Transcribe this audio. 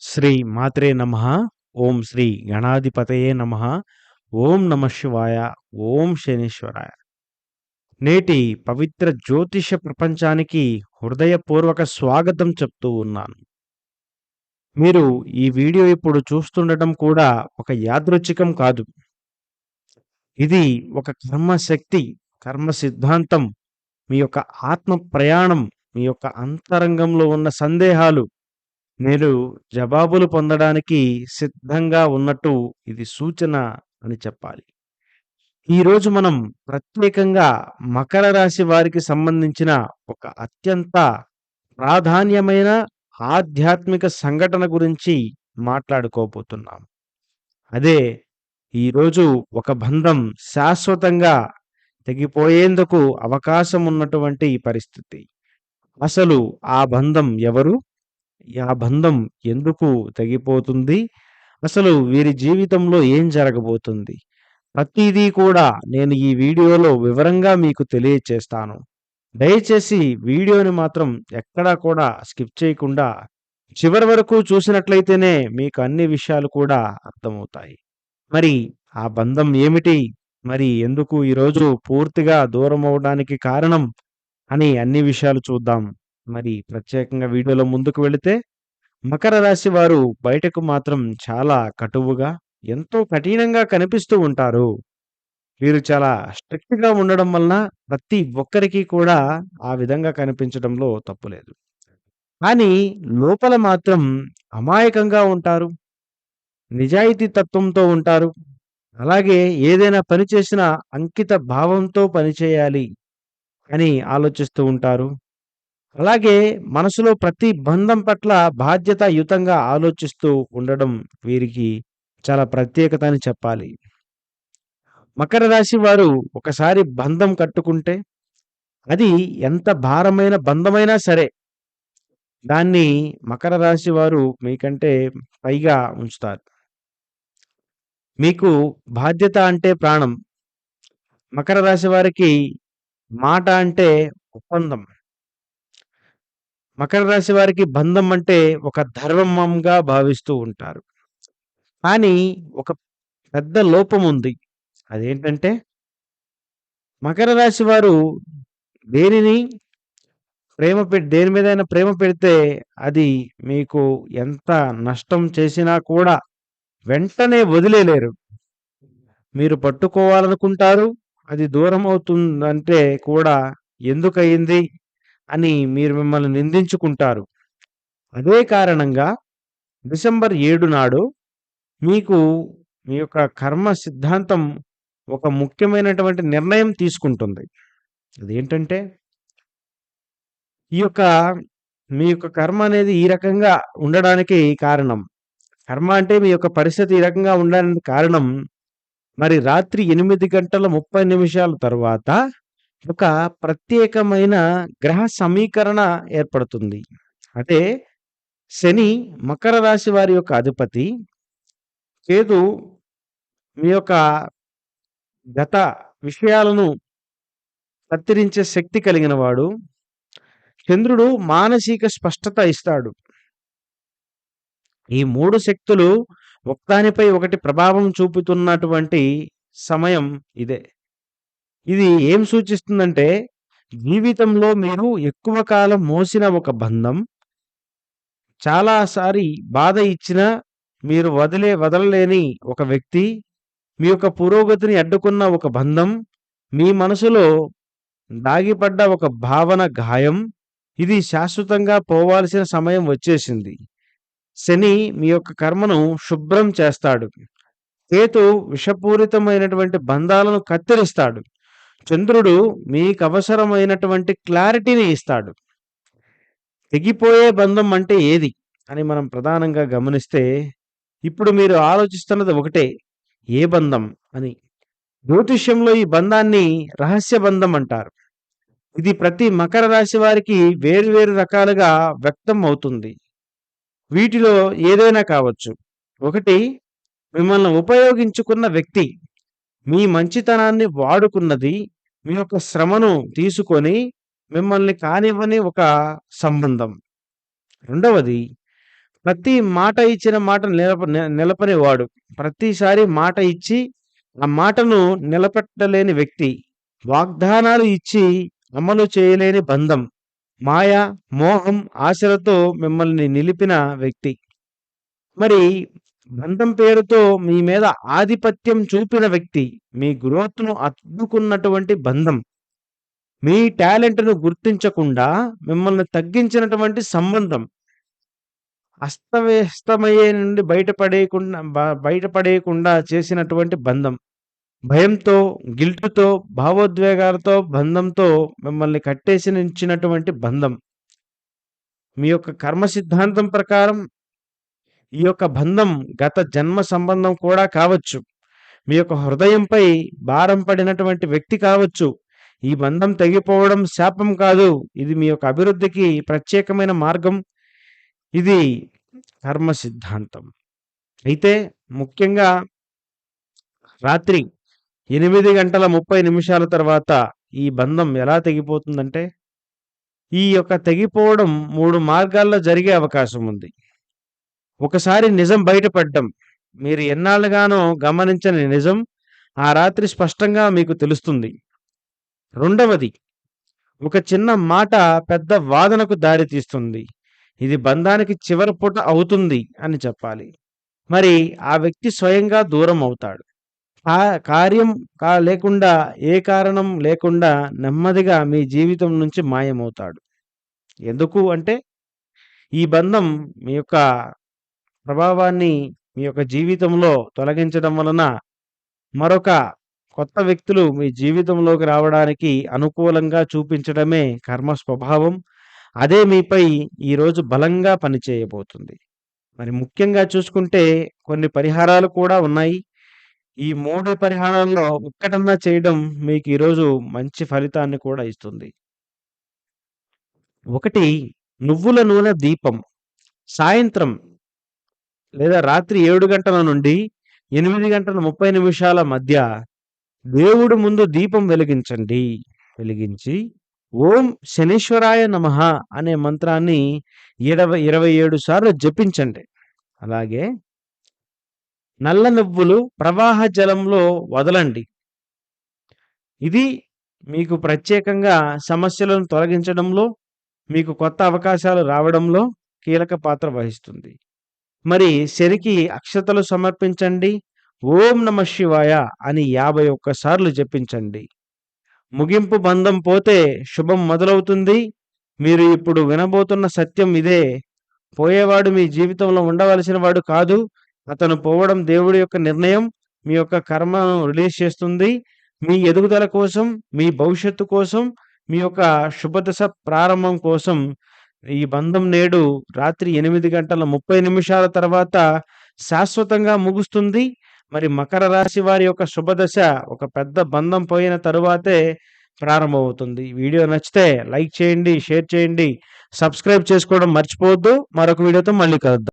శ్రీ మాత్రే నమ. ఓం శ్రీ గణాధిపతయే నమ. ఓం నమ శివాయ. ఓం శనీశ్వరాయ. నేటి పవిత్ర జ్యోతిష ప్రపంచానికి హృదయపూర్వక స్వాగతం చెప్తూ ఉన్నాను. మీరు ఈ వీడియో ఇప్పుడు చూస్తుండటం కూడా ఒక యాదృచ్ఛికం కాదు. ఇది ఒక కర్మ శక్తి కర్మ సిద్ధాంతం మీ యొక్క ఆత్మ ప్రయాణం మీ యొక్క అంతరంగంలో ఉన్న సందేహాలు మీరు జవాబులు పొందడానికి సిద్ధంగా ఉన్నట్టు ఇది సూచన అని చెప్పాలి. ఈరోజు మనం ప్రత్యేకంగా మకర రాశి వారికి సంబంధించిన ఒక అత్యంత ప్రాధాన్యమైన ఆధ్యాత్మిక సంఘటన గురించి మాట్లాడుకోబోతున్నాం. అదే ఈరోజు ఒక బంధం శాశ్వతంగా తెగిపోయేందుకు అవకాశం ఉన్నటువంటి పరిస్థితి. అసలు ఆ బంధం ఎవరు? ఆ బంధం ఎందుకు తెగిపోతుంది? అసలు వీరి జీవితంలో ఏం జరగబోతుంది? ప్రతిదీ కూడా నేను ఈ వీడియోలో వివరంగా మీకు తెలియచేస్తాను. దయచేసి వీడియోని మాత్రం ఎక్కడా కూడా స్కిప్ చేయకుండా చివరి వరకు చూసినట్లయితేనే మీకు అన్ని విషయాలు కూడా అర్థమవుతాయి. మరి ఆ బంధం ఏమిటి? మరి ఎందుకు ఈరోజు పూర్తిగా దూరం అవడానికి కారణం? అని అన్ని విషయాలు చూద్దాం. మరి ప్రత్యేకంగా వీడియోలో ముందుకు వెళితే మకర రాశి వారు బయటకు మాత్రం చాలా కటువుగా ఎంతో కఠినంగా కనిపిస్తూ ఉంటారు. వీరు చాలా స్ట్రిక్ట్గా ఉండడం వలన ప్రతి ఒక్కరికి కూడా ఆ విధంగా కనిపించడంలో తప్పులేదు కానీ లోపల మాత్రం అమాయకంగా ఉంటారు. నిజాయితీ తత్వంతో ఉంటారు. అలాగే ఏదైనా పని చేసినా అంకిత భావంతో పనిచేయాలి అని ఆలోచిస్తూ ఉంటారు. అలాగే మనసులో ప్రతి బంధం పట్ల బాధ్యతాయుతంగా ఆలోచిస్తూ ఉండడం వీరికి చాలా ప్రత్యేకత అని చెప్పాలి. మకర రాశి వారు ఒకసారి బంధం కట్టుకుంటే అది ఎంత భారమైన బంధమైనా సరే దాన్ని మకర రాశి వారు మీకంటే పైగా ఉంచుతారు. మీకు బాధ్యత అంటే ప్రాణం. మకర రాశి వారికి మాట అంటే ఒప్పందం. మకర రాశి వారికి బంధం అంటే ఒక ధర్మంగా భావిస్తూ ఉంటారు. కానీ ఒక పెద్ద లోపం ఉంది. అదేంటంటే మకర రాశి వారు దేనిని ప్రేమ పె దేని మీదైనా ప్రేమ పెడితే అది మీకు ఎంత నష్టం చేసినా కూడా వెంటనే వదిలేలేరు. మీరు పట్టుకోవాలనుకుంటారు అది దూరం అవుతుందంటే కూడా ఎందుకయింది? అని మీరు మిమ్మల్ని నిందించుకుంటారు. అదే కారణంగా డిసెంబర్ ఏడు నాడు మీకు మీ యొక్క కర్మ సిద్ధాంతం ఒక ముఖ్యమైనటువంటి నిర్ణయం తీసుకుంటుంది. అదేంటంటే ఈ యొక్క మీ యొక్క కర్మ అనేది ఈ రకంగా ఉండడానికి కారణం. కర్మ అంటే మీ యొక్క పరిస్థితి ఈ రకంగా ఉండడానికి కారణం. మరి రాత్రి ఎనిమిది గంటల ముప్పై నిమిషాల తర్వాత ఒక ప్రత్యేకమైన గ్రహ సమీకరణ ఏర్పడుతుంది. అంటే శని మకర రాశి వారి యొక్క అధిపతి. కేతు మీ యొక్క గత విషయాలను కత్తిరించే శక్తి కలిగిన వాడు. చంద్రుడు మానసిక స్పష్టత ఇస్తాడు. ఈ మూడు శక్తులు ఒకదానిపై ఒకటి ప్రభావం చూపుతున్నటువంటి సమయం ఇదే. ఇది ఏం సూచిస్తుందంటే జీవితంలో మీరు ఎక్కువ కాలం మోసిన ఒక బంధం చాలాసారి బాధ ఇచ్చిన మీరు వదిలే వదలలేని ఒక వ్యక్తి మీ యొక్క పురోగతిని అడ్డుకున్న ఒక బంధం మీ మనసులో దాగిపడ్డ ఒక భావన గాయం ఇది శాశ్వతంగా పోవాల్సిన సమయం వచ్చేసింది. శని మీ యొక్క కర్మను శుభ్రం చేస్తాడు. కేతు విషపూరితమైనటువంటి బంధాలను కత్తిరిస్తాడు. చంద్రుడు మీకు అవసరమైనటువంటి క్లారిటీని ఇస్తాడు. తెగిపోయే బంధం అంటే ఏది? అని మనం ప్రధానంగా గమనిస్తే ఇప్పుడు మీరు ఆలోచిస్తున్నది ఒకటే ఏ బంధం అని. జ్యోతిష్యంలో ఈ బంధాన్ని రహస్య బంధం అంటారు. ఇది ప్రతి మకర రాశి వారికి వేరువేరు రకాలుగా వ్యక్తం అవుతుంది. వీటిలో ఏదైనా కావచ్చు. ఒకటి మిమ్మల్ని ఉపయోగించుకున్న వ్యక్తి మీ మంచితనాన్ని వాడుకున్నది మీ యొక్క శ్రమను తీసుకొని మిమ్మల్ని కానివ్వని ఒక సంబంధం. రెండవది ప్రతి మాట ఇచ్చిన మాట నిలప నిలపనేవాడు నిలపనివాడు. ప్రతిసారి మాట ఇచ్చి ఆ మాటను నిలబెట్టలేని వ్యక్తి. వాగ్దానాలు ఇచ్చి అమలు చేయలేని బంధం. మాయ మోహం ఆశలతో మిమ్మల్ని నిలిపిన వ్యక్తి. మరి బంధం పేరుతో మీ మీద ఆధిపత్యం చూపిన వ్యక్తి మీ గ్రోత్ను అడ్డుకున్నటువంటి బంధం మీ టాలెంట్ను గుర్తించకుండా మిమ్మల్ని తగ్గించినటువంటి సంబంధం అస్తవ్యస్తమయ్యే నుండి బయటపడేయకుండా బయటపడేయకుండా చేసినటువంటి బంధం భయంతో గిల్టుతో భావోద్వేగాలతో బంధంతో మిమ్మల్ని కట్టేసి ఉంచినటువంటి బంధం. మీ యొక్క కర్మ సిద్ధాంతం ప్రకారం ఈ యొక్క బంధం గత జన్మ సంబంధం కూడా కావచ్చు. మీ యొక్క హృదయంపై భారం పడినటువంటి వ్యక్తి కావచ్చు. ఈ బంధం తెగిపోవడం శాపం కాదు. ఇది మీ యొక్క అభివృద్ధికి ప్రత్యేకమైన మార్గం. ఇది కర్మ సిద్ధాంతం. అయితే ముఖ్యంగా రాత్రి ఎనిమిది గంటల ముప్పై నిమిషాల తర్వాత ఈ బంధం ఎలా తెగిపోతుందంటే ఈ యొక్క తెగిపోవడం మూడు మార్గాల్లో జరిగే అవకాశం ఉంది. ఒకసారి నిజం బయటపడ్డం. మీరు ఎన్నాళ్ళుగానో గమనించని నిజం ఆ రాత్రి స్పష్టంగా మీకు తెలుస్తుంది. రెండవది ఒక చిన్న మాట పెద్ద వాదనకు దారితీస్తుంది ఇది బంధానికి చివరి పూట అవుతుంది అని చెప్పాలి. మరి ఆ వ్యక్తి స్వయంగా దూరం అవుతాడు. ఆ కార్యం కా లేకుండా ఏ కారణం లేకుండా నెమ్మదిగా మీ జీవితం నుంచి మాయమవుతాడు. ఎందుకు అంటే ఈ బంధం మీ యొక్క ప్రభావాన్ని మీ యొక్క జీవితంలో తొలగించడం వలన మరొక కొత్త వ్యక్తులు మీ జీవితంలోకి రావడానికి అనుకూలంగా చూపించడమే కర్మ స్వభావం. అదే మీపై ఈరోజు బలంగా పనిచేయబోతుంది. మరి ముఖ్యంగా చూసుకుంటే కొన్ని పరిహారాలు కూడా ఉన్నాయి. ఈ మూడు పరిహారాల్లో ఒక్కటన్నా చేయడం మీకు ఈరోజు మంచి ఫలితాన్ని కూడా ఇస్తుంది. ఒకటి నువ్వుల నూనె దీపం. సాయంత్రం లేదా రాత్రి ఏడు గంటల నుండి ఎనిమిది గంటల ముప్పై నిమిషాల మధ్య దేవుడు ముందు దీపం వెలిగించండి. వెలిగించి ఓం శనీశ్వరాయ నమః అనే మంత్రాన్ని ఇరవై ఇరవై ఏడు సార్లు జపించండి. అలాగే నల్ల నువ్వులు ప్రవాహ జలంలో వదలండి. ఇది మీకు ప్రత్యేకంగా సమస్యలను తొలగించడంలో మీకు కొత్త అవకాశాలు రావడంలో కీలక పాత్ర వహిస్తుంది. మరి శనికి అక్షతలు సమర్పించండి. ఓం నమ శివాయ అని యాభై ఒక్కసార్లు జపించండి. ముగింపు బంధం పోతే శుభం మొదలవుతుంది. మీరు ఇప్పుడు వినబోతున్న సత్యం ఇదే. పోయేవాడు మీ జీవితంలో ఉండవలసిన వాడు కాదు. అతను పోవడం దేవుడి యొక్క నిర్ణయం. మీ యొక్క కర్మను రిలీజ్ చేస్తుంది. మీ ఎదుగుదల కోసం మీ భవిష్యత్తు కోసం మీ యొక్క శుభదశ ప్రారంభం కోసం ఈ బంధం నేడు రాత్రి ఎనిమిది గంటల ముప్పై నిమిషాల తర్వాత శాశ్వతంగా ముగుస్తుంది. మరి మకర రాశి వారి యొక్క శుభదశ ఒక పెద్ద బంధం పోయిన తరువాతే ప్రారంభమవుతుంది. వీడియో నచ్చితే లైక్ చేయండి షేర్ చేయండి సబ్స్క్రైబ్ చేసుకోవడం మర్చిపోవద్దు. మరొక వీడియోతో మళ్ళీ కలుద్దాం.